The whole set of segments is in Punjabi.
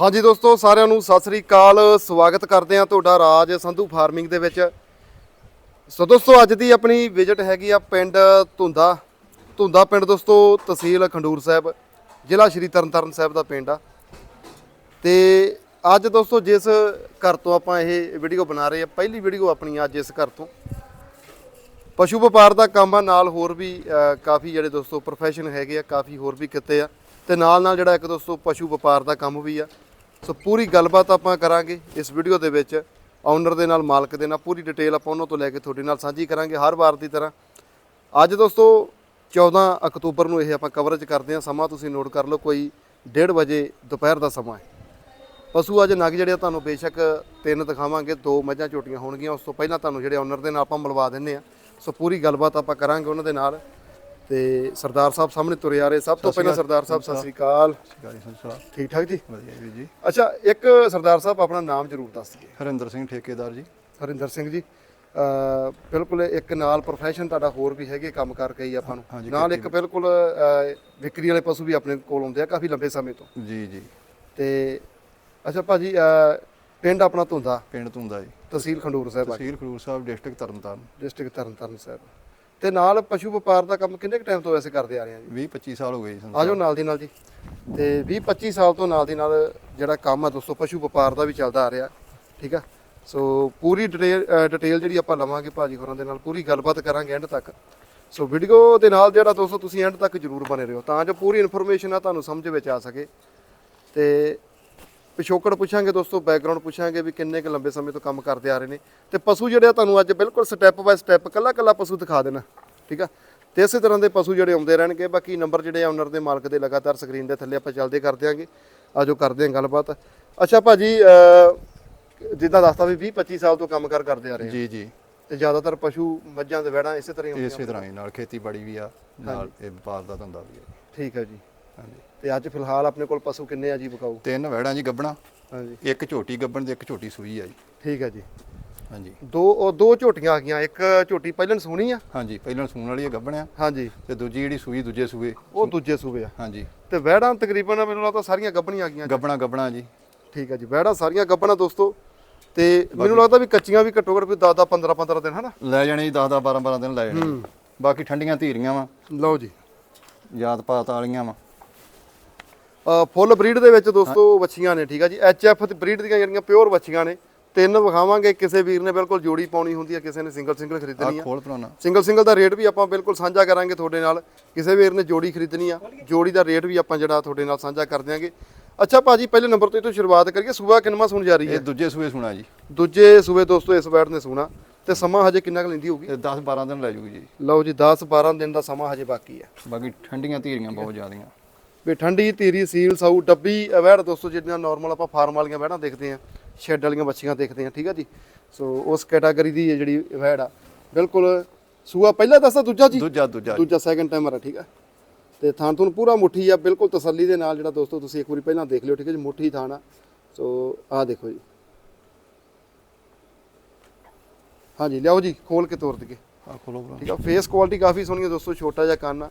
ਹਾਂਜੀ ਦੋਸਤੋ, ਸਾਰਿਆਂ ਨੂੰ ਸਤਿ ਸ੍ਰੀ ਅਕਾਲ। ਸਵਾਗਤ ਕਰਦੇ ਹਾਂ ਤੁਹਾਡਾ ਰਾਜ ਸੰਧੂ ਫਾਰਮਿੰਗ ਦੇ ਵਿੱਚ। ਸੋ ਦੋਸਤੋ, ਅੱਜ ਦੀ ਆਪਣੀ ਵਿਜ਼ਿਟ ਹੈਗੀ ਆ ਪਿੰਡ ਧੁੰਦਾ। ਧੁੰਦਾ ਪਿੰਡ ਦੋਸਤੋ, ਤਹਿਸੀਲ ਖੰਡੂਰ ਸਾਹਿਬ, ਜ਼ਿਲ੍ਹਾ ਸ਼੍ਰੀ ਤਰਨਤਾਰਨ ਸਾਹਿਬ ਦਾ ਪਿੰਡ ਆ। ਤੇ ਅੱਜ ਦੋਸਤੋ, ਜਿਸ ਘਰ ਤੋਂ ਆਪਾਂ ਇਹ ਵੀਡੀਓ ਬਣਾ ਰਹੇ ਆ, ਪਹਿਲੀ ਵੀਡੀਓ ਆਪਣੀ ਅੱਜ ਇਸ ਘਰ ਤੋਂ। ਪਸ਼ੂ ਵਪਾਰ ਦਾ ਕੰਮ ਆ, ਨਾਲ ਹੋਰ ਵੀ ਕਾਫੀ ਜਿਹੜੇ ਦੋਸਤੋ ਪ੍ਰੋਫੈਸ਼ਨ ਹੈਗੇ ਆ, ਕਾਫੀ ਹੋਰ ਵੀ ਕਿਤੇ ਆ। ਤੇ ਨਾਲ ਨਾਲ ਜਿਹੜਾ ਇੱਕ ਦੋਸਤੋ ਪਸ਼ੂ ਵਪਾਰ ਦਾ ਕੰਮ ਵੀ ਆ। ਸੋ ਪੂਰੀ ਗੱਲਬਾਤ ਆਪਾਂ ਕਰਾਂਗੇ ਇਸ ਵੀਡੀਓ ਦੇ ਵਿੱਚ। ਓਨਰ ਦੇ ਨਾਲ, ਮਾਲਕ ਦੇ ਨਾਲ, ਪੂਰੀ ਡਿਟੇਲ ਆਪਾਂ ਉਹਨਾਂ ਤੋਂ ਲੈ ਕੇ ਤੁਹਾਡੇ ਨਾਲ ਸਾਂਝੀ ਕਰਾਂਗੇ ਹਰ ਵਾਰ ਦੀ ਤਰ੍ਹਾਂ। ਅੱਜ ਦੋਸਤੋ 14 ਅਕਤੂਬਰ ਨੂੰ ਇਹ ਆਪਾਂ ਕਵਰੇਜ ਕਰਦੇ ਹਾਂ। ਸਮਾਂ ਤੁਸੀਂ ਨੋਟ ਕਰ ਲਓ, ਕੋਈ 1:30 ਵਜੇ ਦੁਪਹਿਰ ਦਾ ਸਮਾਂ ਹੈ। ਪਸ਼ੂ ਅੱਜ ਨਗ ਜਿਹੜੇ ਆ, ਤੁਹਾਨੂੰ ਬੇਸ਼ੱਕ ਤਿੰਨ ਦਿਖਾਵਾਂਗੇ, ਦੋ ਮੱਝਾਂ ਝੋਟੀਆਂ ਹੋਣਗੀਆਂ। ਉਸ ਤੋਂ ਪਹਿਲਾਂ ਤੁਹਾਨੂੰ ਜਿਹੜੇ ਓਨਰ ਦੇ ਨਾਲ ਆਪਾਂ ਮਿਲਵਾ ਦਿੰਨੇ ਆ ਸੋ ਪੂਰੀ ਗੱਲਬਾਤ ਆਪਾਂ ਕਰਾਂਗੇ ਉਹਨਾਂ ਦੇ ਨਾਲ। ਤੇ ਸਰਦਾਰ ਸਾਹਿਬ ਸਾਹਮਣੇ ਤੁਰੇ ਆ ਰਹੇ। ਸਭ ਤੋਂ ਪਹਿਲਾਂ ਸਰਦਾਰ ਸਾਹਿਬ ਸਤਿ ਸ੍ਰੀ ਅਕਾਲ। ਠੀਕ ਠਾਕ ਜੀ? ਵਧੀਆ ਜੀ। ਅੱਛਾ ਇੱਕ ਸਰਦਾਰ ਸਾਹਿਬ ਆਪਣਾ ਨਾਮ ਜ਼ਰੂਰ ਦੱਸ ਦਈਏ ਹਰਿੰਦਰ ਸਿੰਘ ਠੇਕੇਦਾਰ ਜੀ। ਹਰਿੰਦਰ ਸਿੰਘ ਜੀ ਅ ਬਿਲਕੁਲ ਇੱਕ ਨਾਲ ਪ੍ਰੋਫੈਸ਼ਨ ਤੁਹਾਡਾ ਹੋਰ ਵੀ ਹੈਗੇ ਕੰਮ ਕਰ ਕਈ ਆਪਾਂ ਨੂੰ। ਨਾਲ ਇੱਕ ਬਿਲਕੁਲ ਵਿਕਰੀ ਵਾਲੇ ਪਸ਼ੂ ਵੀ ਆਪਣੇ ਕੋਲ ਆਉਂਦੇ ਆ ਕਾਫੀ ਲੰਬੇ ਸਮੇਂ ਤੋਂ। ਜੀ ਜੀ। ਤੇ ਅੱਛਾ ਭਾਜੀ ਪਿੰਡ ਆਪਣਾ ਧੁੰਦਾ। ਪਿੰਡ ਤੁੰਦਾ ਜੀ। ਤਹਿਸੀਲ ਖੰਡੂਰ ਸਾਹਿਬ ਤਹਿਸੀਲ ਖਡੂਰ ਸਾਹਿਬ ਡਿਸਟ੍ਰਿਕਟ ਤਰਨਤਾਰਨ। ਡਿਸਟ੍ਰਿਕਟ ਤਰਨਤਾਰਨ ਸਾਹਿਬ। ਤੇ ਨਾਲ ਪਸ਼ੂ ਵਪਾਰ ਦਾ ਕੰਮ ਕਿੰਨੇ ਕੁ ਟਾਈਮ ਤੋਂ ਵੈਸੇ ਕਰਦੇ ਆ ਰਹੇ ਆ ਜੀ? 20 25 ਸਾਲ ਹੋ ਗਏ ਜੀ ਸੰਸਾ ਆਜੋ ਨਾਲ ਦੀ ਨਾਲ ਜੀ। ਤੇ 20 25 ਸਾਲ ਤੋਂ ਨਾਲ ਦੀ ਨਾਲ ਜਿਹੜਾ ਕੰਮ ਆ ਦੋਸਤੋ ਪਸ਼ੂ ਵਪਾਰ ਦਾ ਵੀ ਚੱਲਦਾ ਆ ਰਿਹਾ ਠੀਕ ਆ? ਸੋ ਪੂਰੀ ਡਿਟੇਲ ਡਿਟੇਲ ਜਿਹੜੀ ਆਪਾਂ ਲਵਾਂਗੇ ਭਾਜੀ ਹੋਰਾਂ ਦੇ ਨਾਲ ਪੂਰੀ ਗੱਲਬਾਤ ਕਰਾਂਗੇ ਐਂਡ ਤੱਕ। ਸੋ ਵੀਡੀਓ ਦੇ ਨਾਲ ਜਿਹੜਾ ਦੋਸਤੋ ਤੁਸੀਂ ਐਂਡ ਤੱਕ ਜਰੂਰ ਬਨੇ ਰਹੋ ਤਾਂ ਜੋ ਪੂਰੀ ਇਨਫੋਰਮੇਸ਼ਨ ਆ ਤੁਹਾਨੂੰ ਸਮਝ ਵਿੱਚ ਆ ਸਕੇ। ਤੇ ਪਿਛੋਕੜ ਪੁੱਛਾਂਗੇ ਦੋਸਤੋ ਬੈਕਗ੍ਰਾਉਂਡ ਪੁੱਛਾਂਗੇ ਵੀ ਕਿੰਨੇ ਕੁ ਲੰਬੇ ਸਮੇਂ ਤੋਂ ਕੰਮ ਕਰਦੇ ਆ ਰਹੇ ਨੇ। ਤੇ ਪਸ਼ੂ ਜਿਹੜੇ ਆ ਤੁਹਾਨੂੰ ਅੱਜ ਬਿਲਕੁਲ ਸਟੈਪ ਬਾਏ ਸਟੈਪ ਕੱਲਾ ਕੱਲਾ ਪਸ਼ੂ ਦਿਖਾ ਦੇਣਾ ਠੀਕ ਆ? ਤੇ ਇਸੇ ਤਰ੍ਹਾਂ ਦੇ ਪਸ਼ੂ ਜਿਹੜੇ ਆਉਂਦੇ ਰਹਿਣਗੇ ਬਾਕੀ ਨੰਬਰ ਜਿਹੜੇ ਆ ਓਨਰ ਦੇ ਮਾਲਕ ਦੇ ਲਗਾਤਾਰ ਸਕਰੀਨ ਦੇ ਥੱਲੇ ਆਪਾਂ ਚੱਲਦੇ ਕਰ ਦਿਆਂਗੇ। ਆਜੋ ਕਰਦੇ ਹਾਂ ਗੱਲਬਾਤ। ਅੱਛਾ ਭਾਜੀ ਜਿੱਦਾਂ ਦੱਸਤਾ ਵੀ 20 25 ਸਾਲ ਤੋਂ ਕੰਮ ਕਰ ਕਰਦੇ ਆ ਰਹੇ ਜੀ ਜੀ। ਤੇ ਜ਼ਿਆਦਾਤਰ ਪਸ਼ੂ ਮੱਝਾਂ ਤੇ ਵਹਿੜਾਂ ਇਸੇ ਤਰ੍ਹਾਂ ਹੀ ਹੁੰਦੀਆਂ ਇਸੇ ਤਰ੍ਹਾਂ ਹੀ ਨਾਲ ਖੇਤੀਬਾੜੀ ਵੀ ਆ ਨਾਲ ਇਹ ਵਪਾਰ ਦਾ ਧੰਦਾ ਵੀ ਆ। ਠੀਕ ਹੈ ਜੀ। ਹਾਂਜੀ। ਤੇ ਅੱਜ ਫਿਲਹਾਲ ਆਪਣੇ ਕੋਲ ਪਸ਼ੂ ਕਿੰਨੇ ਆ ਜੀ ਬਕਾਊ ਤਿੰਨ ਵਹਿੜਾਂ ਜੀ ਗੱਬਣਾ ਹਾਂਜੀ। ਇੱਕ ਝੋਟੀ ਗੱਬਣ ਤੇ ਇੱਕ ਝੋਟੀ ਸੂਈ ਆ ਜੀ। ਠੀਕ ਹੈ ਜੀ। ਹਾਂਜੀ। ਦੋ ਉਹ ਦੋ ਝੋਟੀਆਂ ਆ ਗਈਆਂ ਇੱਕ ਝੋਟੀ ਪਹਿਲਾਂ ਸੋਹਣੀ ਆ? ਹਾਂਜੀ ਪਹਿਲਾਂ ਸੂਣ ਵਾਲੀ ਆ ਗੱਬਣਿਆ ਹਾਂਜੀ। ਤੇ ਦੂਜੀ ਜਿਹੜੀ ਸੂਈ ਦੂਜੇ ਸੂਏ। ਉਹ ਦੂਜੇ ਸੂਬੇ ਆ। ਹਾਂਜੀ। ਤੇ ਵਹਿੜਾਂ ਤਕਰੀਬਨ ਮੈਨੂੰ ਲੱਗਦਾ ਸਾਰੀਆਂ ਗੱਭਣੀਆਂ ਆ ਗਈਆਂ ਗੱਬਣਾ ਗੱਬਣਾ ਜੀ। ਠੀਕ ਹੈ ਜੀ ਵਹਿੜਾਂ ਸਾਰੀਆਂ ਗੱਭਣਾਂ ਦੋਸਤੋ। ਤੇ ਮੈਨੂੰ ਲੱਗਦਾ ਵੀ ਕੱਚੀਆਂ ਵੀ ਘੱਟੋ ਘੱਟ ਵੀ 10 10 15 15 ਦਿਨ ਹਨਾ? ਲੈ ਜਾਣੇ ਜੀ 10 10 12 12 ਦਿਨ ਲੈ ਜਾਣੇ। ਬਾਕੀ ਠੰਡੀਆਂ ਧੀਰੀਆਂ ਵਾ। ਲਓ ਜੀ। ਯਾਦ ਪਾਤ ਵਾਲੀਆਂ ਵਾ। ਫੁੱਲ ਬਰੀਡ ਦੇ ਵਿੱਚ ਦੋਸਤੋ ਵੱਛੀਆਂ ਨੇ ਠੀਕ ਆ ਜੀ? ਐਚ ਐਫ ਬਰੀਡ ਦੀਆਂ ਜਿਹੜੀਆਂ ਪਿਓਰ ਵੱਛੀਆਂ ਨੇ ਤਿੰਨ ਵਿਖਾਵਾਂਗੇ। ਕਿਸੇ ਵੀਰ ਨੇ ਬਿਲਕੁਲ ਜੋੜੀ ਪਾਉਣੀ ਹੁੰਦੀ ਹੈ ਕਿਸੇ ਨੇ ਸਿੰਗਲ ਸਿੰਗਲ ਆ ਖਰੀਦਣੀ ਆ। ਖੋਲ ਪਰਾਉਣਾ ਸਿੰਗਲ ਸਿੰਗਲ ਦਾ ਰੇਟ ਵੀ ਆਪਾਂ ਬਿਲਕੁਲ ਸਾਂਝਾ ਕਰਾਂਗੇ ਤੁਹਾਡੇ ਨਾਲ। ਕਿਸੇ ਵੀਰ ਨੇ ਜੋੜੀ ਖਰੀਦਣੀ ਆ ਜੋੜੀ ਦਾ ਰੇਟ ਵੀ ਆਪਾਂ ਜਿਹੜਾ ਤੁਹਾਡੇ ਨਾਲ ਸਾਂਝਾ ਕਰ ਦਿਆਂਗੇ। ਅੱਛਾ ਭਾਜੀ ਪਹਿਲੇ ਨੰਬਰ ਤੋਂ ਇਹ ਤੋਂ ਸ਼ੁਰੂਆਤ ਕਰੀਏ। ਸੂਬਾ ਕਿੰਨਵਾਂ ਸੁਣ ਜਾ ਰਹੀ ਇਹ ਹੈ? ਦੂਜੇ ਸੂਏ ਸੁਣਾ ਜੀ। ਦੂਜੇ ਸੂਬੇ ਦੋਸਤੋ ਇਸ ਵੈਟ ਨੇ ਸੁਣਾ। ਤੇ ਸਮਾਂ ਹਜੇ ਕਿੰਨਾ ਕੁ ਲੈਂਦੀ ਹੋਊਗੀ? ਇਹ 10 12 ਦਿਨ ਲੈ ਜੂਗੀ ਜੀ। ਲਓ ਜੀ 10 12 ਦਿਨ ਦਾ ਸਮਾਂ ਹਜੇ ਬਾਕੀ ਹੈ। ਬਾਕੀ ਠੰਡੀਆਂ ਧੀਰੀਆਂ ਬਹੁਤ ਜ਼ਿਆਦੀਆਂ। ਵੀ ਠੰਡੀ ਧੀਰੀ ਸੀਲ ਸਾਊ ਡੱਬੀ ਵੈੜ ਦੋਸਤੋ ਜਿਹੜੀਆਂ ਨਾਰਮਲ ਆਪਾਂ ਫਾਰਮ ਵਾਲੀਆਂ ਵੈੜਾਂ ਦੇਖਦੇ ਆ ਸ਼ੈੱਡ ਵਾਲੀਆਂ ਬੱਚੀਆਂ ਦੇਖਦੇ ਆ ਠੀਕ ਆ ਜੀ? ਸੋ ਉਸ ਕੈਟਾਗਰੀ ਦੀ ਇਹ ਜਿਹੜੀ ਵੈੜ ਆ ਬਿਲਕੁਲ ਸੂਆ ਪਹਿਲਾ ਦੱਸਦਾ ਦੂਜਾ ਜੀ? ਦੂਜਾ ਦੂਜਾ ਦੂਜਾ ਸੈਕੰਡ ਟਾਈਮਰ ਆ ਠੀਕ ਆ? ਤੇ ਥਾਂ ਤੁਹਾਨੂੰ ਪੂਰਾ ਮੁੱਠੀ ਆ ਬਿਲਕੁਲ ਤਸੱਲੀ ਦੇ ਨਾਲ ਜਿਹੜਾ ਦੋਸਤੋ ਤੁਸੀਂ ਇੱਕ ਵਾਰੀ ਪਹਿਲਾਂ ਦੇਖ ਲਿਓ ਠੀਕ ਹੈ ਜੀ? ਮੁੱਠੀ ਥਾਂ ਆ। ਸੋ ਆਹ ਦੇਖੋ ਜੀ। ਹਾਂਜੀ ਲਿਆਓ ਜੀ ਖੋਲ ਕੇ ਤੋਰ ਦਈਏ। ਆ ਖੋਲੋ ਠੀਕ ਆ? ਫੇਸ ਕੁਆਲਿਟੀ ਕਾਫੀ ਸੋਹਣੀ ਹੈ ਦੋਸਤੋ ਛੋਟਾ ਜਿਹਾ ਕੰਨ ਆ।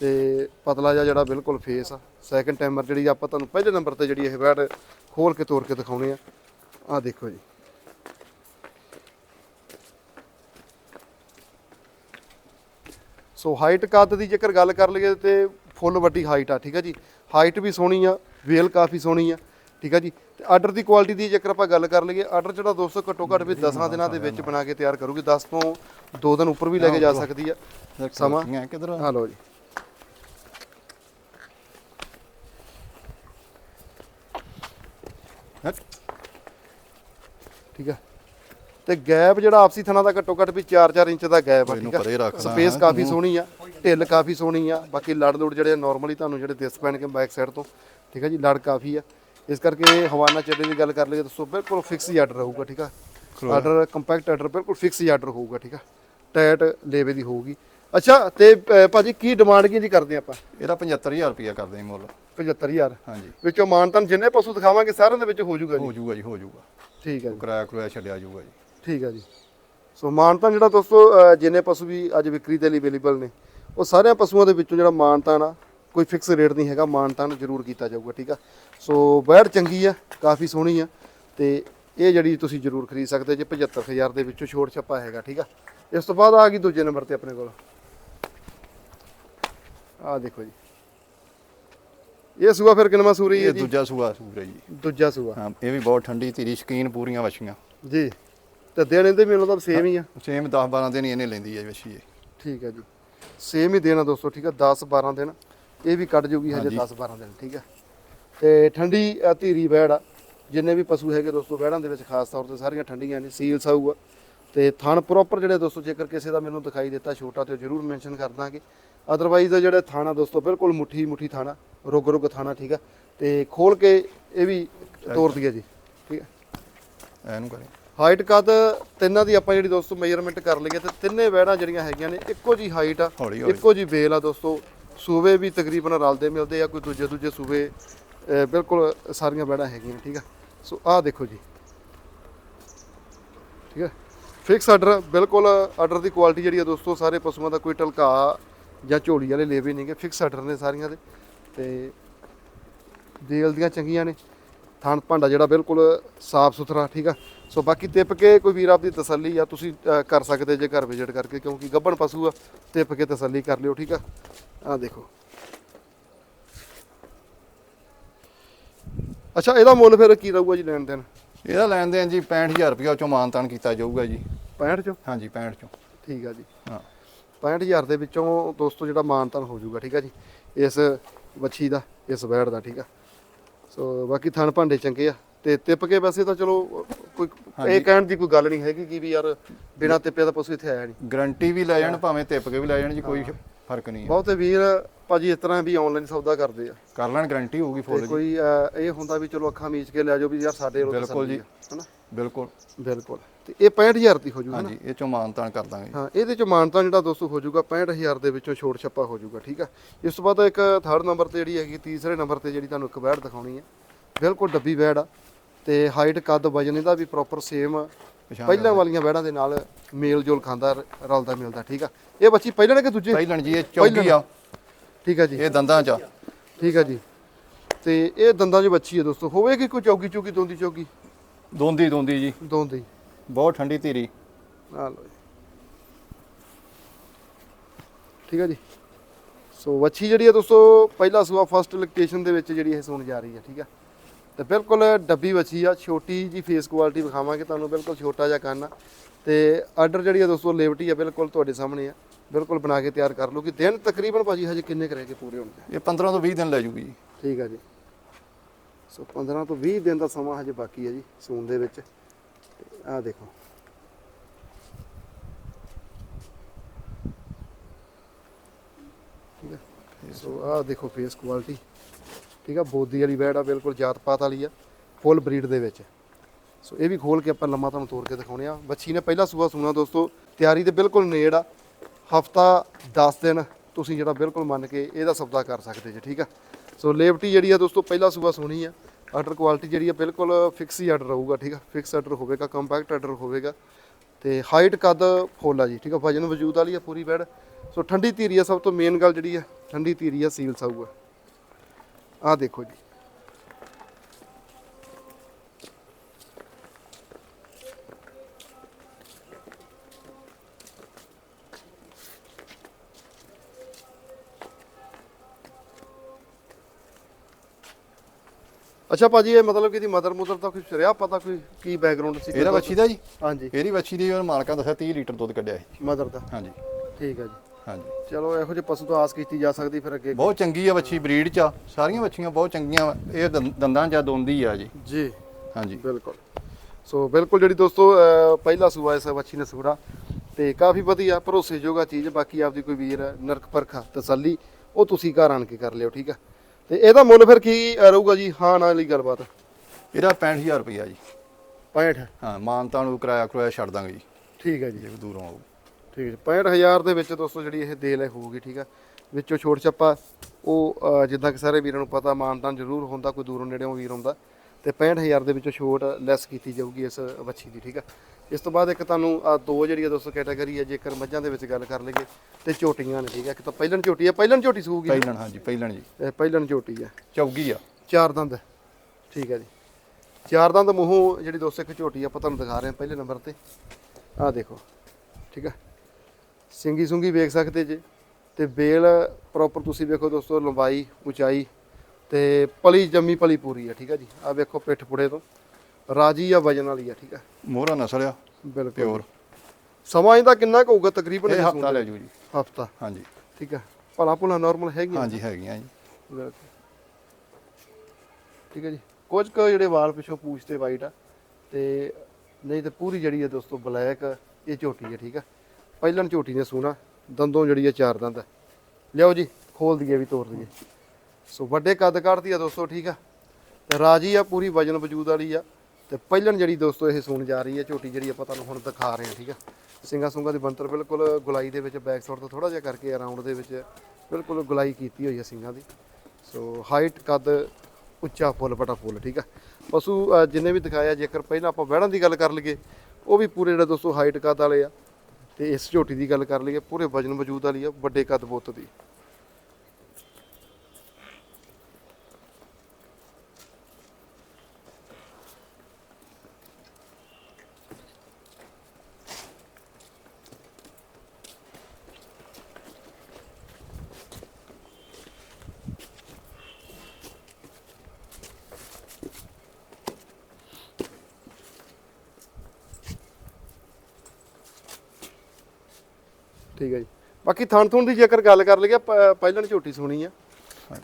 ਤੇ ਪਤਲਾ ਜਿਹਾ ਜਿਹੜਾ ਬਿਲਕੁਲ ਫੇਸ ਆ। ਸੈਕੰਡ ਟਾਈਮਰ ਜਿਹੜੀ ਆਪਾਂ ਤੁਹਾਨੂੰ ਪਹਿਲੇ ਨੰਬਰ ਤੇ ਜਿਹੜੀ ਇਹ ਵੈਡ ਖੋਲ ਕੇ ਤੋੜ ਕੇ ਦਿਖਾਉਣੇ ਆ। ਆ ਦੇਖੋ ਜੀ। ਸੋ ਹਾਈਟ ਕੱਦ ਦੀ ਜੇਕਰ ਗੱਲ ਕਰ ਲਈਏ ਤੇ ਫੁੱਲ ਵੱਡੀ ਹਾਈਟ ਆ ਠੀਕ ਆ ਜੀ। ਹਾਈਟ ਵੀ ਸੋਹਣੀ ਆ ਵੇਲ ਕਾਫੀ ਸੋਹਣੀ ਆ ਠੀਕ ਆ ਜੀ। ਤੇ ਆਰਡਰ ਦੀ ਕੁਆਲਿਟੀ ਦੀ ਜੇਕਰ ਆਪਾਂ ਗੱਲ ਕਰ ਲਈਏ ਆਰਡਰ ਜਿਹੜਾ ਦੋਸਤੋ ਘੱਟੋ ਘੱਟ ਵੀ 10 ਦਿਨਾਂ ਦੇ ਵਿੱਚ ਬਣਾ ਕੇ ਤਿਆਰ ਕਰੂਗੀ 10 ਤੋਂ 2 ਦਿਨ ਉੱਪਰ ਵੀ ਲੈ ਕੇ ਜਾ ਸਕਦੀ ਆ। ਸਮਾਂ। ਕਿਧਰ। ਹਾਂ ਲਓ ਜੀ। ਠੀਕ ਆ? ਤੇ ਗੈਪ ਜਿਹੜਾ ਆਪਸੀ ਥਣਾ ਦਾ ਘੱਟੋ ਘੱਟ ਵੀ 4-4 ਇੰਚ ਦਾ ਗੈਪ ਆ ਇਹਨੂੰ ਠੀਕ ਪਰੇ ਆ ਸਪੇਸ ਕਾਫੀ ਸੋਹਣੀ ਆ ਢਿੱਲ ਕਾਫੀ ਸੋਹਣੀ ਆ ਬਾਕੀ ਲੜ ਲੁੜ ਜਿਹੜੇ ਨਾਰਮਲੀ ਤੁਹਾਨੂੰ ਜਿਹੜੇ ਦਿਸ ਪੈਣਗੇ ਬੈਕ ਸਾਈਡ ਤੋਂ ਠੀਕ ਆ ਜੀ? ਲੜ ਕਾਫੀ ਆ। ਇਸ ਕਰਕੇ ਹਵਾਨਾ ਚੱਡੇ ਦੀ ਗੱਲ ਕਰ ਲਈਏ ਤਾਂ ਸੋ ਬਿਲਕੁਲ ਫਿਕਸ ਹੀ ਆਰਡਰ ਰਹੂਗਾ ਠੀਕ ਆ? ਆਰਡਰ ਕੰਪੈਕਟ ਆਰਡਰ ਬਿਲਕੁਲ ਫਿਕਸ ਹੀ ਆਰਡਰ ਹੋਊਗਾ ਠੀਕ ਆ? ਟਾਇਟ ਲੇਵੇ ਦੀ ਹੋਊਗੀ। ਅੱਛਾ ਤੇ ਅ, ਭਾਜੀ ਕੀ ਡਿਮਾਂਡ ਕੀ ਦੀ ਕਰਦੇ ਆਪਾਂ? ਇਹਦਾ 75000 ਰੁਪਇਆ ਕਰਦੇ ਹਾਂ ਮੁੱਲ। 75000 ਹਾਂਜੀ। ਵਿੱਚੋਂ ਮਾਨਤਨ ਜਿੰਨੇ ਪਸ਼ੂ ਦਿਖਾਵਾਂਗੇ ਸਾਰਿਆਂ ਦੇ ਵਿੱਚ ਹੋ ਜਾਊਗਾ ਜੀ? ਹੋ ਜਾਊਗਾ ਜੀ ਹੋ ਜਾਊਗਾ। ਠੀਕ ਹੈ ਜੀ। ਕਿਰਾਇਆ ਕਿਰਾਇਆ ਛੱਡਿਆ ਜਾਊਗਾ ਜੀ। ਠੀਕ ਹੈ ਜੀ। ਸੋ ਮਾਨਤਾਨ ਜਿਹੜਾ ਦੋਸਤੋ ਅ, ਜਿੰਨੇ ਪਸ਼ੂ ਵੀ ਅੱਜ ਵਿਕਰੀ ਦੇ ਲਈ ਅਵੇਲੇਬਲ ਨੇ ਉਹ ਸਾਰਿਆਂ ਪਸ਼ੂਆਂ ਦੇ ਵਿੱਚੋਂ ਜਿਹੜਾ ਮਾਨਤਾਨ ਆ ਕੋਈ ਫਿਕਸ ਰੇਟ ਨਹੀਂ ਹੈਗਾ ਮਾਨਤਾਨ ਜ਼ਰੂਰ ਕੀਤਾ ਜਾਊਗਾ ਠੀਕ ਆ? ਸੋ ਬੈੜ ਚੰਗੀ ਆ ਕਾਫੀ ਸੋਹਣੀ ਆ ਤੇ ਇਹ ਜਿਹੜੀ ਤੁਸੀਂ ਜ਼ਰੂਰ ਖਰੀਦ ਸਕਦੇ ਜੇ 75000 ਦੇ ਵਿੱਚੋਂ ਛੋਟ ਛੱਪਾ ਹੈਗਾ ਠੀਕ ਆ? ਇਸ ਤੋਂ ਬਾਅਦ ਆ ਗਈ ਦੂਜੇ ਨੰਬਰ ਤੇ ਆਪਣੇ ਕੋਲ। ਆ ਦੇਖੋ ਜੀ। ਇਹ ਸੂਆ ਫਿਰ ਕਿੰਨਵਾਂ ਸੂਰੀ ਹੈ ਇਹ ਜੀ? ਦੂਜਾ ਸੂਆ ਸੂਰ ਜੀ। ਦੂਜਾ ਸੂਆ। ਹਾਂ ਇਹ ਵੀ ਬਹੁਤ ਠੰਡੀ ਧੀਰੀ ਸ਼ਕੀਨ ਪੂਰੀਆਂ ਵਛੀਆਂ। ਜੀ। ਤੇ ਦਿਨ ਇਹਦੇ ਮੈਨੂੰ ਤਾਂ ਸੇਮ ਹੀ ਆ? ਸੇਮ 10 12 ਦਿਨ ਹੀ ਇਹਨੇ ਲੈਂਦੀ ਹੈ ਵਛੀ ਇਹ। ਠੀਕ ਹੈ ਜੀ। ਸੇਮ ਹੀ ਦੇਣਾ ਦੋਸਤੋ ਠੀਕ ਹੈ 10 12 ਦਿਨ। ਇਹ ਵੀ ਕੱਢ ਜੂਗੀ ਹਜੇ ਹਾਂਜੀ। 10 12 ਦਿਨ ਠੀਕ ਹੈ ਤੇ ਠੰਡੀ ਅ, ਧੀਰੀ ਬੈੜ ਆ। ਜਿੰਨੇ ਵੀ ਪਸ਼ੂ ਹੈਗੇ ਦੋਸਤੋ ਬੈੜਾਂ ਦੇ ਵਿੱਚ ਖਾਸ ਤੌਰ ਤੇ ਸਾਰੀਆਂ ਠੰਡੀਆਂ ਨੇ ਸੀਲ ਸਾਊ ਆ। ਤੇ ਥਣ ਪ੍ਰੋਪਰ ਜਿਹੜੇ ਦੋਸਤੋ ਜੇਕਰ ਕਿਸੇ ਦਾ ਮੈਨੂੰ ਦਿਖਾਈ ਦਿੱਤਾ ਛੋਟਾ ਤੇ ਜ਼ਰੂਰ ਮੈਂਸ਼ਨ ਕਰ ਦਾਂਗੇ। ਅਦਰਵਾਈਜ਼ ਜਿਹੜੇ ਥਾਣਾ ਦੋਸਤੋ ਬਿਲਕੁਲ ਮੁੱਠੀ ਮੁੱਠੀ ਥਾਣਾ ਰੁਗ ਰੁਗ ਥਾਣਾ ਠੀਕ ਆ? ਤੇ ਖੋਲ ਕੇ ਇਹ ਵੀ ਤੋਰ ਦਈਏ ਜੀ ਠੀਕ ਹੈ ਇਹਨੂੰ ਕਰੇ ਹਾਈਟ ਕੱਦ ਤਿੰਨਾਂ ਦੀ ਆਪਾਂ ਜਿਹੜੀ ਦੋਸਤੋ ਮੇਜ਼ਰਮੈਂਟ ਕਰ ਲਈਏ ਤੇ ਤਿੰਨੇ ਵੈੜਾਂ ਜਿਹੜੀਆਂ ਹੈਗੀਆਂ ਨੇ ਇੱਕੋ ਜੀ ਹਾਈਟ ਆ ਇੱਕੋ ਜੀ ਵੇਲ ਆ ਦੋਸਤੋ। ਸੂਵੇ ਵੀ ਤਕਰੀਬਨ ਰਲਦੇ ਮਿਲਦੇ ਆ ਕੋਈ ਦੂਜੇ ਦੂਜੇ ਸੂਵੇ ਅਹ ਬਿਲਕੁਲ ਸਾਰੀਆਂ ਵੈੜਾਂ ਹੈਗੀਆਂ ਠੀਕ ਆ? ਸੋ ਆਹ ਦੇਖੋ ਜੀ ਠੀਕ ਹੈ ਫਿਕਸ ਆਰਡਰ ਬਿਲਕੁਲ ਆਰਡਰ ਦੀ ਕੁਆਲਿਟੀ ਜਿਹੜੀ ਆ ਦੋਸਤੋ, ਸਾਰੇ ਪਸ਼ੂਆਂ ਦਾ ਕੋਈ ਟਲਕਾ ਜਾਂ ਝੋਲੀ ਵਾਲੇ ਲੇਵੇ ਨਹੀਂਗੇ ਫਿਕਸ ਆਰਡਰ ਨੇ ਸਾਰੀਆਂ ਦੇ। ਤੇ ਦੇਲ ਦੀਆਂ ਚੰਗੀਆਂ ਨੇ। ਥਣ ਭਾਂਡਾ ਜਿਹੜਾ ਬਿਲਕੁਲ ਸਾਫ਼ ਸੁਥਰਾ, ਠੀਕ ਆ? ਸੋ ਬਾਕੀ ਤਿਪ ਕੇ ਕੋਈ ਵੀਰ ਆਪਦੀ ਤਸੱਲੀ ਆ, ਤੁਸੀਂ ਕਰ ਸਕਦੇ ਜੇ ਘਰ ਵਿਜ਼ਿਟ ਕਰਕੇ, ਕਿਉਂਕਿ ਗੱਭਣ ਪਸ਼ੂ ਆ, ਤਿਪ ਕੇ ਤਸੱਲੀ ਕਰ ਲਿਓ, ਠੀਕ ਆ? ਆ ਦੇਖੋ। ਅੱਛਾ, ਇਹਦਾ ਮੁੱਲ ਫਿਰ ਕੀ ਰਹੂਗਾ ਜੀ ਲੈਣ ਦੇਣ? ਇਹਦਾ ਲੈਣ ਦੇਣ ਜੀ 65000 ਰੁਪਇਆ ਚੋਂ ਮਾਨਤਾਨ ਕੀਤਾ ਜਾਊਗਾ ਜੀ। 65 ਚੋਂ? ਹਾਂਜੀ 65 ਚੋਂ। ਠੀਕ ਆ ਜੀ। ਹਾਂ। 65000 ਦੇ ਵਿੱਚੋਂ ਦੋਸਤੋ ਜਿਹੜਾ ਮਾਨਤਨ ਹੋ ਜਾਊਗਾ ਠੀਕ ਆ ਜੀ? ਇਸ ਵੱਛੀ ਦਾ ਇਸ ਵੈੜ ਦਾ ਠੀਕ ਆ? ਸੋ ਬਾਕੀ ਥਣ ਭਾਂਡੇ ਚੰਗੇ ਆ। ਤੇ ਤਿਪ ਕੇ ਵੈਸੇ ਤਾਂ ਚਲੋ ਕੋਈ ਇਹ ਕਹਿਣ ਦੀ ਕੋਈ ਗੱਲ ਨਹੀਂ ਹੈਗੀ ਕਿ ਵੀ ਯਾਰ ਬਿਨਾ ਤਿੱਪੇ ਦਾ ਪਸ਼ੂ ਇੱਥੇ ਆਇਆ ਨਹੀਂ। ਗਰੰਟੀ ਵੀ ਲੈ ਜਾਣ ਭਾਵੇਂ ਤਿਪ ਕੇ ਵੀ ਲੈ ਜਾਣ ਜੀ ਕੋਈ ਫ਼ਰਕ ਨਹੀਂ ਹੈ। ਬਹੁਤੇ ਵੀਰ ਭਾਜੀ ਇਸ ਤਰ੍ਹਾਂ ਵੀ ਆਨਲਾਈਨ ਸੌਦਾ ਕਰਦੇ ਆ। ਕਰ ਲੈਣ ਗਰੰਟੀ ਹੋਊਗੀ ਤੇ ਫੁੱਲ ਜੀ। ਕੋਈ ਇਹ ਹੁੰਦਾ ਵੀ ਚਲੋ ਅੱਖਾਂ ਮੀਚ ਕੇ ਲੈ ਜਾਓ ਵੀ ਯਾਰ ਸਾਡੇ ਵੱਲੋਂ ਬਿਲਕੁਲ ਜੀ। ਹਨਾ? ਬਿਲਕੁਲ। ਬਿਲਕੁਲ। ਤੇ ਇਹ 65000 ਦੀ ਹੋ ਜੂਗਾ ਹਾਂਜੀ ਇਹ ਚੋਂ ਮਾਨਤਾਨ ਕਰ ਦਾਂਗੇ। ਹਾਂ ਇਹਦੇ ਚ ਮਾਨਤਾ ਜਿਹੜਾ ਦੋਸਤੋ ਹੋ ਜਾਊਗਾ 65000 ਦੇ ਵਿੱਚੋਂ ਛੋਟ ਛੱਪਾ ਹੋ ਜਾਊਗਾ ਠੀਕ ਆ? ਇਸ ਤੋਂ ਬਾਅਦ ਇੱਕ ਥਰਡ ਨੰਬਰ ਤੇ ਜਿਹੜੀ ਹੈਗੀ ਤੀਸਰੇ ਨੰਬਰ ਤੇ ਜਿਹੜੀ ਤੁਹਾਨੂੰ ਇੱਕ ਵੈੜ ਦਿਖਾਉਣੀ ਹੈ ਬਿਲਕੁਲ ਡੱਬੀ ਵੈੜ ਆ। ਤੇ ਹਾਈਟ ਕੱਦ ਵਜਨ ਇਹਦਾ ਵੀ ਪ੍ਰੋਪਰ ਸੇਮ ਪਹਿਲਾਂ ਵਾਲੀਆਂ ਵੈੜਾਂ ਦੇ ਨਾਲ ਮੇਲ ਜੋਲ ਖਾਂਦਾ ਰਲਦਾ ਮਿਲਦਾ ਠੀਕ ਆ? ਇਹ ਬੱਚੀ ਪਹਿਲਾਂ ਨੇ ਕਿ ਦੂਜੇ? ਪਹਿਲਣ ਜੀ ਇਹ ਚੌਗੀ ਆ। ਠੀਕ ਆ ਜੀ। ਇਹ ਦੰਦਾਂ ਚ ਆ। ਠੀਕ ਆ ਜੀ। ਤੇ ਇਹ ਦੰਦਾਂ 'ਚ ਬੱਚੀ ਹੈ ਦੋਸਤੋ। ਹੋਵੇਗੀ ਕੋਈ ਚੌਗੀ ਚੌਗੀ ਦੋਂਦੀ ਚੌਗੀ ਦੋਂਦੀ ਦੋਂਦੀ ਜੀ। ਦੋਂਦੀ। ਬਹੁਤ ਠੰਡੀ ਧੀਰੀ। ਆ ਜੀ। ਠੀਕ ਆ ਜੀ। ਸੋ ਵੱਛੀ ਜਿਹੜੀ ਹੈ ਦੋਸਤੋ ਪਹਿਲਾ ਸੂਆ ਫਸਟ ਲੋਕੇਸ਼ਨ ਦੇ ਵਿੱਚ ਜਿਹੜੀ ਇਹ ਸੂਣ ਜਾ ਰਹੀ ਹੈ ਠੀਕ ਆ? ਤੇ ਬਿਲਕੁਲ ਡੱਬੀ ਵੱਛੀ ਆ ਛੋਟੀ ਜੀ ਫੇਸ ਕੁਆਲਿਟੀ ਵਿਖਾਵਾਂਗੇ ਤੁਹਾਨੂੰ ਬਿਲਕੁਲ ਛੋਟਾ ਜਿਹਾ ਕੰਨ ਤੇ ਆਰਡਰ ਜਿਹੜੀ ਆ ਦੋਸਤੋ ਲੇਵਟੀ ਆ ਬਿਲਕੁਲ ਤੁਹਾਡੇ ਸਾਹਮਣੇ ਆ। ਬਿਲਕੁਲ ਬਣਾ ਕੇ ਤਿਆਰ ਕਰ ਲਓ ਕਿ ਦਿਨ ਤਕਰੀਬਨ ਭਾਜੀ ਹਜੇ ਕਿੰਨੇ ਕੁ ਰਹਿ ਗਏ ਪੂਰੇ ਹੋਣਗੇ? ਇਹ 15 ਤੋਂ 20 ਦਿਨ ਲੈ ਜੂਗੀ ਜੀ। ਠੀਕ ਆ ਜੀ। ਸੋ 15 ਤੋਂ 20 ਦਿਨ ਦਾ ਸਮਾਂ ਹਜੇ ਬਾਕੀ ਹੈ ਜੀ ਸੂਣ ਦੇ ਵਿੱਚ। ਆਹ ਦੇਖੋ। ਸੋ ਆਹ ਦੇਖੋ ਫੇਸ ਕੁਆਲਿਟੀ ਠੀਕ ਆ, ਬੋਦੀ ਵਾਲੀ ਵੈੜ ਆ, ਬਿਲਕੁਲ ਜਾਤ ਪਾਤ ਵਾਲੀ ਆ, ਫੁੱਲ ਬਰੀਡ ਦੇ ਵਿੱਚ। ਸੋ ਇਹ ਵੀ ਖੋਲ ਕੇ ਆਪਾਂ ਲੰਮਾ ਤੁਹਾਨੂੰ ਤੋੜ ਕੇ ਦਿਖਾਉਣੇ ਆ। ਬੱਚੀ ਨੇ ਪਹਿਲਾ ਸੂਆ ਸੂਣਾ ਦੋਸਤੋ, ਤਿਆਰੀ ਤੇ ਬਿਲਕੁਲ ਨੇੜ ਆ। ਹਫਤਾ 10 ਦਿਨ ਤੁਸੀਂ ਜਿਹੜਾ ਬਿਲਕੁਲ ਮੰਨ ਕੇ ਇਹਦਾ ਸੌਦਾ ਕਰ ਸਕਦੇ ਜੀ, ਠੀਕ ਆ? ਸੋ ਲੇਵਟੀ ਜਿਹੜੀ ਆ ਦੋਸਤੋ, ਪਹਿਲਾ ਸੂਆ ਸੋਣੀ ਆ। ਆਰਡਰ ਕੁਆਲਿਟੀ ਜਿਹੜੀ ਆ ਬਿਲਕੁਲ ਫਿਕਸ ਹੀ ਆਰਡਰ ਰਹੂਗਾ, ਠੀਕ ਆ? ਫਿਕਸ ਆਰਡਰ ਹੋਵੇਗਾ ਕੰਪੈਕਟ ਆਰਡਰ ਹੋਵੇਗਾ। ਤੇ ਹਾਈਟ ਕੱਦ ਫੁੱਲ ਆ ਜੀ, ਠੀਕ ਆ? ਵਜਨ ਵਜੂਦ ਵਾਲੀ ਆ ਪੂਰੀ ਬੈਡ ਸੋ ਠੰਡੀ ਧੀਰੀ ਆ, ਸਭ ਤੋਂ ਮੇਨ ਗੱਲ ਜਿਹੜੀ ਆ, ਠੰਡੀ ਧੀਰੀ ਆ ਸੀਲ ਸਾਊ ਆਹ ਦੇਖੋ ਜੀ। ਅੱਛਾ ਭਾਜੀ ਇਹ ਮਤਲਬ ਕਿ ਇਹਦੀ ਮਦਰ ਮੁਦਰ ਦਾ ਕੁਝ ਰਿਹਾ ਪਤਾ ਕੋਈ ਕੀ ਬੈਕਗ੍ਰਾਉਂਡ ਸੀ ਇਹਦਾ ਵੱਛੀ ਦਾ ਜੀ। ਹਾਂਜੀ। ਇਹਦੀ ਵੱਛੀ ਦੀ ਉਹ ਮਾਲਕਾਂ ਦੱਸਿਆ 30 ਲੀਟਰ ਦੁੱਧ ਕੱਢਿਆ ਸੀ। ਮਦਰ ਦਾ। ਹਾਂਜੀ। ਠੀਕ ਹੈ ਜੀ। ਹਾਂਜੀ। ਚਲੋ ਇਹੋ ਜਿਹੇ ਪਸ਼ੂ ਤੋਂ ਆਸ ਕੀਤੀ ਜਾ ਸਕਦੀ ਫਿਰ ਅੱਗੇ ਬਹੁਤ ਚੰਗੀ ਆ ਵੱਛੀ ਬਰੀਡ ਚ ਆ। ਸਾਰੀਆਂ ਵੱਛੀਆਂ ਬਹੁਤ ਚੰਗੀਆਂ ਵਾ। ਇਹ ਦੰ- ਦੰਦਾਂ ਚ ਦੋਂਦੀ ਆ ਜੀ। ਜੀ। ਹਾਂਜੀ। ਬਿਲਕੁਲ। ਸੋ ਬਿਲਕੁਲ ਜਿਹੜੀ ਦੋਸਤੋ ਅਹ, ਪਹਿਲਾ ਸੂਆ ਇਸ ਬੱਚੀ ਨੇ ਸੂੜਾ। ਤੇ ਕਾਫੀ ਵਧੀਆ ਭਰੋਸੇਯੋਗ ਆ ਚੀਜ਼। ਬਾਕੀ ਆਪਦੀ ਕੋਈ ਵੀਰ ਨਰਕ ਪਰਖਾ ਤਸੱਲੀ ਉਹ ਤੁਸੀਂ ਘਰ ਆਣ ਕੇ ਕਰ ਲਿਓ ਠੀਕ ਆ? ਤੇ ਇਹਦਾ ਮੁੱਲ ਫਿਰ ਕੀ ਅਹ, ਰਹੂਗਾ ਜੀ? ਹਾਂ ਨਾਲ ਵਾਲੀ ਗੱਲਬਾਤ। ਇਹਦਾ 65000 ਰੁਪਇਆ ਜੀ। 65 ਹਾਂ ਮਾਨਤਾ ਨੂੰ ਕਿਰਾਇਆ ਕਿਰਾਇਆ ਛੱਡ ਦਾਂਗੇ ਜੀ। ਠੀਕ ਹੈ ਜੀ। ਜੇ ਕੋਈ ਦੂਰੋਂ ਆਊ। ਠੀਕ ਹੈ 65000 ਦੇ ਵਿੱਚ ਦੋਸਤੋ ਜਿਹੜੀ ਇਹ ਦੇਲ ਹੈ ਹੋਊਗੀ ਠੀਕ ਆ। ਵਿੱਚੋਂ ਛੋਟ ਛੱਪਾ ਉਹ ਜਿੱਦਾਂ ਕਿ ਸਾਰੇ ਵੀਰਾਂ ਨੂੰ ਪਤਾ ਮਾਨਤਾਨ ਜ਼ਰੂਰ ਹੁੰਦਾ ਕੋਈ ਦੂਰੋਂ ਨੇੜਿਓਂ ਵੀਰ ਹੁੰਦਾ ਤੇ 65000 ਦੇ ਵਿੱਚੋਂ ਛੋਟ ਲੈਸ ਕੀਤੀ ਜਾਊਗੀ ਇਸ ਵੱਛੀ ਦੀ ਠੀਕ ਆ। ਇਸ ਤੋਂ ਬਾਅਦ ਇੱਕ ਤੁਹਾਨੂੰ ਆ ਦੋ ਜਿਹੜੀ ਆ ਦੋਸਤੋ ਕੈਟਾਗਰੀ ਹੈ ਜੇਕਰ ਮੱਝਾਂ ਦੇ ਵਿੱਚ ਗੱਲ ਕਰ ਲਈਏ ਤੇ ਝੋਟੀਆਂ ਨੇ ਠੀਕ ਆ। ਇੱਕ ਤਾਂ ਪਹਿਲਣ ਝੋਟੀ ਆ ਪਹਿਲਣ ਝੋਟੀ ਸੂਗੀ ਪਹਿਲਣ ਹਾਂਜੀ ਪਹਿਲਣ ਜੀ। ਇਹ ਪਹਿਲਣ ਝੋਟੀ ਆ। ਚੌਗੀ ਆ। ਚਾਰ ਦੰਦ ਠੀਕ ਹੈ ਜੀ। ਚਾਰ ਦੰਦ ਮੂੰਹੋਂ ਜਿਹੜੀ ਦੋਸਤੋ ਇੱਕ ਝੋਟੀ ਆਪਾਂ ਤੁਹਾਨੂੰ ਦਿਖਾ ਰਹੇ ਹਾਂ ਪਹਿਲੇ ਨੰਬਰ ਤੇ। ਆਹ ਦੇਖੋ ਠੀਕ ਹੈ ਸਿੰਗੀ ਸੁੰਗੀ ਵੇਖ ਸਕਦੇ ਜੇ। ਤੇ ਬੇਲ ਪ੍ਰੋਪਰ ਤੁਸੀਂ ਵੇਖੋ ਦੋਸਤੋ ਲੰਬਾਈ ਉਚਾਈ ਤੇ ਪਲੀ ਜੰਮੀ ਪਲੀ ਪੂਰੀ ਹੈ ਠੀਕ ਹੈ ਜੀ? ਆਹ ਵੇਖੋ ਪਿੱਠ ਪੁੜੇ ਤੋਂ। ਰਾਜੀ ਆ ਵਜਨ ਵਾਲੀ ਆ ਠੀਕ ਹੈ ਮੋਹਰਾ ਨਸਲ ਆ। ਬਿਲਕੁਲ। ਪਿਓਰ। ਸਮਾਂ ਇਹਦਾ ਕਿੰਨਾ ਕੁ ਹੋਊਗਾ ਤਕਰੀਬਨ? ਇਹ ਹਫਤਾ ਲੈ ਜੂ ਜੀ। ਹਫਤਾ। ਹਾਂਜੀ। ਠੀਕ ਹੈ ਭਲਾ ਭੁਲਾ ਨਾਰਮਲ ਹੈਗੀ ਹਾਂਜੀ ਹੈਗੀਆਂ ਜੀ। ਬਿਲਕੁਲ। ਠੀਕ ਹੈ ਜੀ। ਕੁਝ ਕੁ ਜਿਹੜੇ ਵਾਲ ਪਿੱਛੋਂ ਪੂਛ ਤੇ ਵਾਈਟ ਆ ਤੇ ਨਹੀਂ ਤੇ ਪੂਰੀ ਜਿਹੜੀ ਹੈ ਦੋਸਤੋ ਬਲੈਕ ਇਹ ਝੋਟੀ ਹੈ ਠੀਕ ਆ? ਪਹਿਲਣ ਝੋਟੀ ਨੇ ਸੂਣਾ, ਦੰਦੋਂ ਜਿਹੜੀ ਆ ਚਾਰ ਦੰਦ ਹੈ। ਲਿਆਓ ਜੀ, ਖੋਲ ਦਈਏ ਵੀ ਤੋੜ ਦਈਏ। ਸੋ ਵੱਡੇ ਕੱਦ ਕੱਢਦੀ ਆ ਦੋਸਤੋ, ਠੀਕ ਆ? ਤੇ ਰਾਜੀ ਆ, ਪੂਰੀ ਵਜਨ ਵਜੂਦ ਵਾਲੀ ਆ। ਤੇ ਪਹਿਲਣ ਜਿਹੜੀ ਦੋਸਤੋ ਇਹ ਸੂਣ ਜਾ ਰਹੀ ਹੈ ਝੋਟੀ ਜਿਹੜੀ ਆਪਾਂ ਤੁਹਾਨੂੰ ਹੁਣ ਦਿਖਾ ਰਹੇ ਹਾਂ ਠੀਕ ਆ? ਸਿੰਗਾ ਸੁੰਗਾ ਦੀ ਬੰਤਰ ਬਿਲਕੁਲ ਗੁਲਾਈ ਦੇ ਵਿੱਚ ਬੈਕ ਸਾਈਡ ਤੋਂ ਥੋੜਾ ਜਿਹਾ ਕਰਕੇ ਅਰਾਊਂਡ ਦੇ ਵਿੱਚ ਬਿਲਕੁਲ ਗੁਲਾਈ ਕੀਤੀ ਹੋਈ ਆ ਸਿੰਗਾਂ ਦੀ। ਸੋ ਹਾਈਟ ਕੱਦ, ਉੱਚਾ ਫੁੱਲ ਬਟਾ ਫੁੱਲ, ਠੀਕ ਆ? ਪਸ਼ੂ ਜਿੰਨੇ ਵੀ ਦਿਖਾਇਆ, ਜੇਕਰ ਪਹਿਲਾਂ ਆਪਾਂ ਵਹਿੜਾਂ ਦੀ ਗੱਲ ਕਰ ਲਈਏ, ਉਹ ਵੀ ਪੂਰੇ ਜਿਹੜੇ ਦੋਸਤੋ ਹਾਈਟ ਕੱਦ ਵਾਲੇ ਆ। ਤੇ ਇਸ ਝੋਟੀ ਦੀ ਗੱਲ ਕਰ ਲਈਏ, ਪੂਰੇ ਵਜਨ ਵਜੂਦ ਵਾਲੀ ਆ, ਵੱਡੇ ਕੱਦ ਬੁੱਤ ਦੀ। ਠੀਕ ਹੈ ਜੀ। ਬਾਕੀ ਥਣ ਥੁਣ ਦੀ ਜੇਕਰ ਗੱਲ ਕਰ ਲਈਏ ਪਹਿਲਾਂ ਝੋਟੀ ਸੁਣੀ ਆ।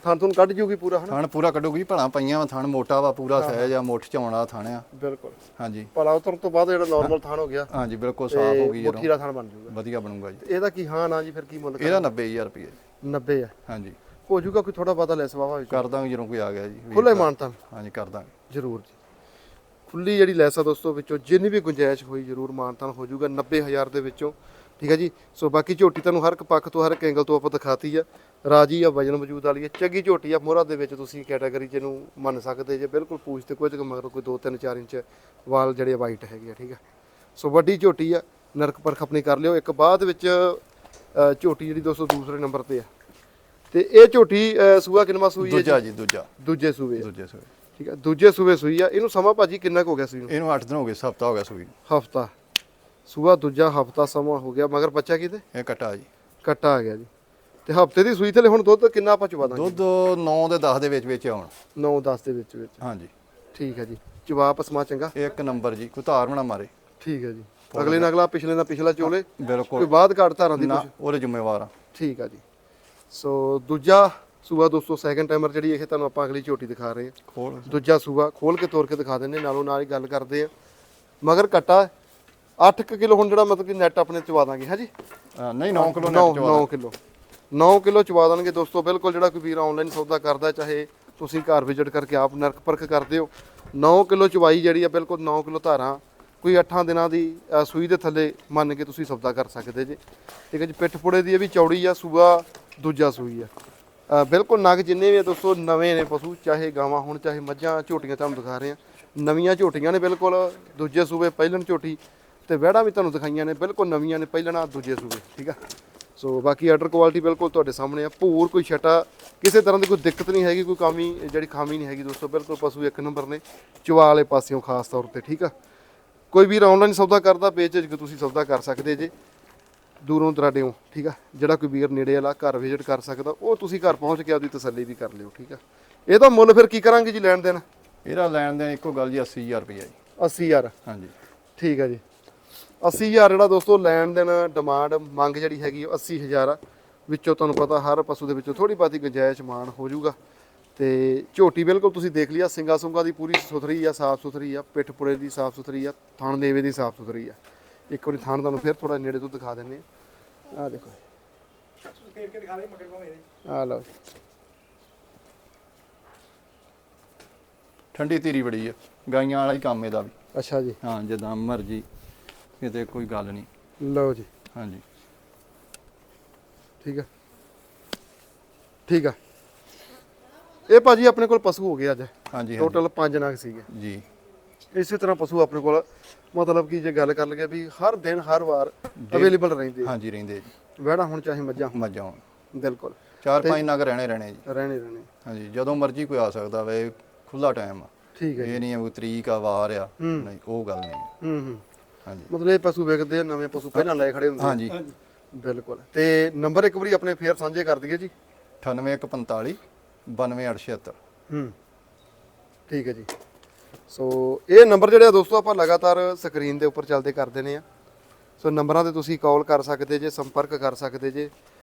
ਥਣ ਥੁਣ ਕੱਢ ਜੂਗੀ ਪੂਰਾ ਹਨਾ? ਥਣ ਪੂਰਾ ਕੱਢੂਗੀ ਭਲਾ ਪਈਆਂ ਵਾ ਥਣ ਮੋਟਾ ਵਾ ਪੂਰਾ ਸਹਿਜ ਆ ਮੁੱਠ ਚ ਆਉਣਾ ਥਣ ਆ। ਬਿਲਕੁਲ। ਹਾਂਜੀ। ਭਲਾ ਉਤਰਨ ਤੋਂ ਬਾਅਦ ਜਿਹੜਾ ਨਾਰਮਲ ਥਣ ਹੋ ਗਿਆ ਹਾਂਜੀ ਬਿਲਕੁਲ ਸਾਫ਼ ਹੋ ਗਈ ਮੁੱਠੀ ਜਦੋਂ ਦਾ ਥਣ ਬਣ ਜੂਗਾ। ਵਧੀਆ ਬਣੂਗਾ ਜੀ। ਇਹਦਾ ਕੀ ਹਾਂ ਨਾ ਜੀ ਫਿਰ ਕੀ ਮੁੱਲ ਇਹਦਾ 90000 ਰੁਪਏ 90 ਆ। ਹਾਂਜੀ। ਹੋ ਜੂਗਾ ਕੋਈ ਥੋੜਾ ਬਹੁਤਾ ਲੈਸ ਵਾਵਾ ਵਿੱਚ। ਕਰ ਦਾਂਗੇ ਜਦੋਂ ਕੋਈ ਆ ਗਿਆ ਜੀ। ਖੁੱਲੇ ਦਾ। ਮਾਨਤਾਨ ਹਾਂਜੀ ਕਰ ਦਾਂਗੇ। ਜ਼ਰੂਰ ਜੀ। ਖੁੱਲੀ ਜਿਹੜੀ ਲੈਸ ਆ ਦੋਸਤੋ ਵਿੱਚੋਂ ਜਿੰਨੀ ਵੀ ਗੁੰਜਾਇਸ਼ ਹੋਈ ਜ਼ਰੂਰ ਮਾਨਤਾਨ ਹੋ ਜਾਊਗਾ 90000 ਦੇ ਵਿੱਚੋਂ ਠੀਕ ਹੈ ਜੀ? ਸੋ ਬਾਕੀ ਝੋਟੀ ਤੁਹਾਨੂੰ ਹਰ ਇੱਕ ਪੱਖ ਤੋਂ ਹਰ ਇੱਕ ਐਂਗਲ ਤੋਂ ਆਪਾਂ ਦਿਖਾਤੀ ਆ। ਰਾਜੀ ਆ ਵਜਨ ਵਜੂਦ ਵਾਲੀ ਆ। ਚੰਗੀ ਝੋਟੀ ਆ ਮੋਹਰਾ ਦੇ ਵਿੱਚ ਤੁਸੀਂ ਕੈਟਾਗਰੀ ਚ ਇਹਨੂੰ ਮੰਨ ਸਕਦੇ ਜੇ। ਬਿਲਕੁਲ ਪੂਛ ਤੇ ਕੁਝ ਮਗਰ ਕੋਈ 2 3 4 ਇੰਚ ਵਾਲ ਜਿਹੜੇ ਵਾਈਟ ਹੈਗੇ ਆ ਠੀਕ ਆ? ਸੋ ਵੱਡੀ ਝੋਟੀ ਆ ਨਰਕ ਪਰਖ ਆਪਣੀ ਕਰ ਲਿਓ। ਇੱਕ ਬਾਅਦ ਵਿੱਚ ਝੋਟੀ ਜਿਹੜੀ ਦੋਸਤੋ ਦੂਸਰੇ ਨੰਬਰ ਤੇ ਆ। ਤੇ ਇਹ ਝੋਟੀ ਸੂਆ ਕਿੰਨਵਾ ਸੂਈ ਹੈ? ਦੂਜਾ ਜੀ ਦੂਜਾ। ਦੂਜੇ ਸੂਏ। ਦੂਜੇ ਸੂਏ। ਠੀਕ ਆ ਦੂਜੇ ਸੂਏ ਸੂਈ ਆ। ਇਹਨੂੰ ਸਮਾਂ ਭਾਜੀ ਕਿੰਨਾ ਕੁ ਹੋ ਗਿਆ ਸੂਈ ਨੂੰ? ਇਹਨੂੰ 8 ਦਿਨ ਹੋ ਗਏ ਹਫਤਾ ਹੋ ਗਿਆ ਸੂਈ ਨੂੰ। ਹਫਤਾ। ਸੂਆ ਦੂਜਾ ਹਫਤਾ ਸਮਾਂ ਹੋ ਗਿਆ ਮਗਰ ਬੱਚਾ ਕਿਤੇ? ਇਹ ਕਟਾ ਜੀ। ਕੱਟਾ ਆ ਗਿਆ ਜੀ। ਤੇ ਹਫ਼ਤੇ ਦੀ ਸੂਈ ਥਲੇ ਹੁਣ ਦੁੱਧ ਕਿੰਨਾ ਆਪਾਂ ਚਵਾ ਦਾਂਗੇ? ਦੁੱਧ 9 ਦੇ 10 ਦੇ ਵਿੱਚ ਵਿੱਚ ਆਉਣ। 9 10 ਦੇ ਵਿੱਚ ਵਿੱਚ। ਹਾਂਜੀ। ਠੀਕ ਹੈ ਜੀ। ਚਵਾ ਪਸਮਾ ਚੰਗਾ? ਇੱਕ ਨੰਬਰ ਜੀ ਕੋਈ ਧਾਰ ਬਣਾ ਮਾਰੇ। ਠੀਕ ਹੈ ਜੀ। ਅਗਲੇ ਨਾਲ ਅਗਲਾ ਪਿਛਲੇ ਨਾਲ ਪਿਛਲਾ ਚੋਲੇ ਕੋਈ ਬਿਲਕੁਲ। ਬਾਅਦ ਘਾਟ ਧਾਰਾਂ ਦੀ ਨਾ ਕੁਛ ਉਹਦੇ ਜ਼ਿੰਮੇਵਾਰ ਆ। ਠੀਕ ਆ ਜੀ। ਸੋ ਦੂਜਾ ਸੂਆ ਦੋਸਤੋ ਸੈਕੰਡ ਟਾਈਮਰ ਜਿਹੜੀ ਇਹ ਤੁਹਾਨੂੰ ਆਪਾਂ ਅਗਲੀ ਝੋਟੀ ਦਿਖਾ ਰਹੇ ਹਾਂ। ਖੋਲ। ਦੂਜਾ ਸੂਆ ਖੋਲ ਕੇ ਤੋੜ ਕੇ ਦਿਖਾ ਦਿੰਦੇ ਨਾਲੋਂ ਨਾਲ ਹੀ ਗੱਲ ਕਰਦੇ ਆ ਮਗਰ ਕੱਟਾ 8 ਕਿਲੋ ਹੁਣ ਜਿਹੜਾ ਮਤਲਬ ਕਿ ਨੈਟ ਆਪਣੇ ਚਵਾ ਦਾਂਗੇ ਹਾਂਜੀ ਅ, ਨਹੀਂ 9 ਕਿਲੋ 9 ਨੈਟ 9 ਕਿਲੋ। 9 ਕਿਲੋ ਚਵਾ ਦੇਣਗੇ ਦੋਸਤੋ ਬਿਲਕੁਲ ਜਿਹੜਾ ਕੋਈ ਵੀਰ ਆਨਲਾਈਨ ਸੌਦਾ ਕਰਦਾ ਚਾਹੇ ਤੁਸੀਂ ਘਰ ਵਿਜ਼ਿਟ ਕਰਕੇ ਆਪ ਨਰਕ ਪਰਖ ਕਰਦੇ ਹੋ 9 ਕਿਲੋ ਚਵਾਈ ਜਿਹੜੀ ਆ ਬਿਲਕੁਲ 9 ਕਿਲੋ ਧਾਰਾਂ ਕੋਈ 8 ਦਿਨਾਂ ਦੀ ਅ, ਸੂਈ ਦੇ ਥੱਲੇ ਮੰਨ ਕੇ ਤੁਸੀਂ ਸੌਦਾ ਕਰ ਸਕਦੇ ਜੇ। ਠੀਕ ਹੈ ਜੀ ਪਿੱਠ ਪੁੜੇ ਦੀ ਇਹ ਵੀ ਚੌੜੀ ਆ ਸੂਆ ਦੂਜਾ ਸੂਈ ਆ। ਅ, ਬਿਲਕੁਲ ਨਗ ਜਿੰਨੇ ਵੀ ਆ ਦੋਸਤੋ ਨਵੇਂ ਨੇ ਪਸ਼ੂ ਚਾਹੇ ਗਾਵਾਂ ਹੁਣ ਚਾਹੇ ਮੱਝਾਂ ਝੋਟੀਆਂ ਤੁਹਾਨੂੰ ਦਿਖਾ ਰਹੇ ਆ ਨਵੀਆਂ ਝੋਟੀਆਂ ਨੇ ਬਿਲਕੁਲ ਦੂਜੇ ਸੂਬੇ ਪਹਿਲਣ ਝੋਟੀ ਤੇ ਵਹਿੜਾਂ ਵੀ ਤੁਹਾਨੂੰ ਦਿਖਾਈਆਂ ਨੇ ਬਿਲਕੁਲ ਨਵੀਆਂ ਨੇ ਪਹਿਲਣਾ ਦੂਜੇ ਸੂਬੇ ਠੀਕ ਆ? ਸੋ ਬਾਕੀ ਆਰਡਰ ਕੁਆਲਿਟੀ ਬਿਲਕੁਲ ਤੁਹਾਡੇ ਸਾਹਮਣੇ ਆ ਭੂਰ ਕੋਈ ਛਟਾ ਕਿਸੇ ਤਰ੍ਹਾਂ ਦੀ ਕੋਈ ਦਿੱਕਤ ਨਹੀਂ ਹੈਗੀ ਕੋਈ ਕਮੀ ਜਿਹੜੀ ਖਾਮੀ ਨਹੀਂ ਹੈਗੀ ਦੋਸਤੋ ਬਿਲਕੁਲ ਪਸ਼ੂ ਇੱਕ ਨੰਬਰ ਨੇ ਚਵਾ ਵਾਲੇ ਪਾਸਿਓਂ ਖਾਸ ਤੌਰ ਤੇ ਠੀਕ ਆ? ਕੋਈ ਵੀਰ ਆਨਲਾਈਨ ਸੌਦਾ ਕਰਦਾ ਪੇਜ ਕਿ ਤੁਸੀਂ ਸੌਦਾ ਕਰ ਸਕਦੇ ਜੇ ਦੂਰੋਂ ਦਰਾਡਿਓਂ ਠੀਕ ਆ? ਜਿਹੜਾ ਕੋਈ ਵੀਰ ਨੇੜੇ ਵਾਲਾ ਘਰ ਵਿਜ਼ਿਟ ਕਰ ਸਕਦਾ ਉਹ ਤੁਸੀਂ ਘਰ ਪਹੁੰਚ ਕੇ ਆਪਦੀ ਤਸੱਲੀ ਵੀ ਕਰ ਲਿਓ ਠੀਕ ਆ? ਇਹਦਾ ਮੁੱਲ ਫਿਰ ਕੀ ਕਰਾਂਗੇ ਜੀ ਲੈਣ ਦੇਣ? ਇਹਦਾ ਲੈਣ ਦੇ ਇੱਕੋ ਗੱਲ ਜੀ 80000 ਰੁਪਏ ਜੀ। 80000 ਹਾਂਜੀ। ਠੀਕ ਹੈ ਜੀ। 80000 ਜਿਹੜਾ ਦੋਸਤੋ ਲੈਣ ਦੇਣ ਡਿਮਾਂਡ ਮੰਗ ਜਿਹੜੀ ਹੈਗੀ ਉਹ 80000 ਆ। ਵਿੱਚੋਂ ਤੁਹਾਨੂੰ ਪਤਾ ਹਰ ਪਸ਼ੂ ਦੇ ਵਿੱਚੋਂ ਥੋੜੀ ਬਾਤੀ ਗੁੰਜਾਇਸ਼ ਮਾਨ ਹੋ ਜਾਊਗਾ। ਤੇ ਝੋਟੀ ਬਿਲਕੁਲ ਤੁਸੀਂ ਦੇਖ ਲਿਆ ਸਿੰਗਾ ਸੁੰਗਾ ਦੀ ਪੂਰੀ ਸੁਥਰੀ ਆ ਸਾਫ਼ ਸੁਥਰੀ ਆ ਪਿੱਠ ਪੁੜੇ ਦੀ ਸਾਫ਼ ਸੁਥਰੀ ਆ ਥਣ ਦੇਵੇ ਦੀ ਸਾਫ਼ ਸੁਥਰੀ ਆ। ਇੱਕ ਵਾਰੀ ਥਣ ਤੁਹਾਨੂੰ ਫਿਰ ਥੋੜਾ ਨੇੜੇ ਤੋਂ ਦਿਖਾ ਦਿੰਨੇ ਆ ਦੇਖੋ। ਆ ਲਓ। ਠੰਡੀ ਧੀਰੀ ਬੜੀ ਆ ਗਾਈਆਂ ਵਾਲਾ ਹੀ ਕੰਮ ਇਹਦਾ ਵੀ। ਅੱਛਾ ਜੀ। ਹਾਂ ਜਿੱਦਾਂ ਮਰਜ਼ੀ। ਕਿਤੇ ਕੋਈ ਗੱਲ ਨਹੀਂ। ਲਓ ਜੀ। ਹਾਂਜੀ। ਠੀਕ ਆ। ਠੀਕ ਆ। ਇਹ ਭਾਜੀ ਆਪਣੇ ਕੋਲ ਪਸ਼ੂ ਹੋ ਗਏ ਅੱਜ। ਹਾਂਜੀ ਟੋਟਲ 5 ਨਗ ਸੀਗੇ। ਜੀ। ਇਸੇ ਤਰ੍ਹਾਂ ਪਸ਼ੂ ਆਪਣੇ ਕੋਲ ਮਤਲਬ ਕਿ ਜੇ ਗੱਲ ਕਰ ਲਈਏ ਵੀ ਹਰ ਦਿਨ ਹਰ ਵਾਰ ਅਵੇਲੇਬਲ ਰਹਿੰਦੇ। ਹਾਂਜੀ ਰਹਿੰਦੇ ਜੀ। ਵਹਿੜਾ ਹੁਣ ਚਾਹੇ ਮੱਝਾਂ। ਮੱਝਾਂ ਹੋਣ। ਬਿਲਕੁਲ। ਚਾਰ ਪੰਜ ਨਗ ਰਹਿਣੇ ਰਹਿਣੇ ਜੀ। ਰਹਿਣੇ ਰਹਿਣੇ। ਹਾਂਜੀ ਜਦੋਂ ਮਰਜ਼ੀ ਕੋਈ ਆ ਸਕਦਾ ਵੇ ਖੁੱਲਾ ਟਾਈਮ ਆ। ਠੀਕ ਹੈ ਇਹ ਨਹੀਂ ਆ ਤਰੀਕ ਆ ਵਾਰ ਆ। ਨਹੀਂ ਉਹ ਗੱਲ ਨਹੀਂ। ਹੂੰ ਹੂੰ। ਹਾਂਜੀ। ਮਤਲਬ ਇਹ ਪਸ਼ੂ ਵੇਖਦੇ ਆ ਨਵੇਂ ਪਸ਼ੂ ਪਹਿਲਾਂ ਲੈ ਖੜੇ ਹੁੰਦੇ ਆ। ਹਾਂਜੀ। ਬਿਲਕੁਲ। ਤੇ ਨੰਬਰ ਇੱਕ ਵਾਰੀ ਆਪਣੇ ਫੇਰ ਸਾਂਝੇ ਕਰ ਦਈਏ ਜੀ। 98145 92276 ਹੂੰ। ਠੀਕ ਹੈ ਜੀ। ਸੋ ਇਹ ਨੰਬਰ ਜਿਹੜੇ ਆ ਦੋਸਤੋ ਆਪਾਂ ਲਗਾਤਾਰ ਸਕਰੀਨ ਦੇ ਉੱਪਰ ਚੱਲਦੇ ਕਰਦੇ ਨੇ ਆ। ਸੋ ਨੰਬਰਾਂ ਤੇ ਤੁਸੀਂ ਕਾਲ ਕਰ ਸਕਦੇ ਜੇ ਸੰਪਰਕ ਕਰ ਸਕਦੇ ਜੇ।